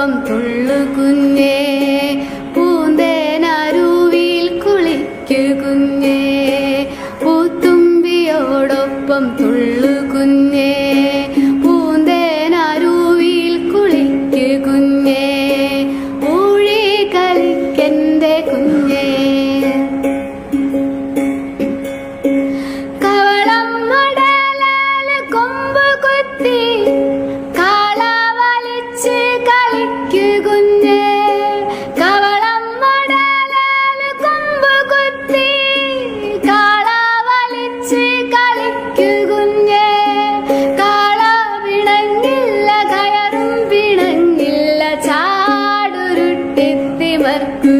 ഒപ്പം തുള്ളു കുഞ്ഞേ. പൂന്തേനരുവിൽ കുളിക്കു കുഞ്ഞേ. പൂത്തുമ്പിയോടൊപ്പം തുള്ളു കുഞ്ഞേ. let go.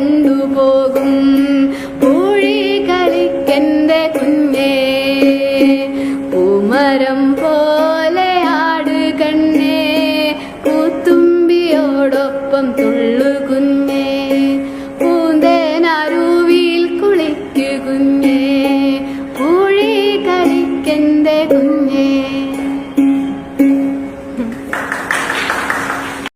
கண்டு போகும்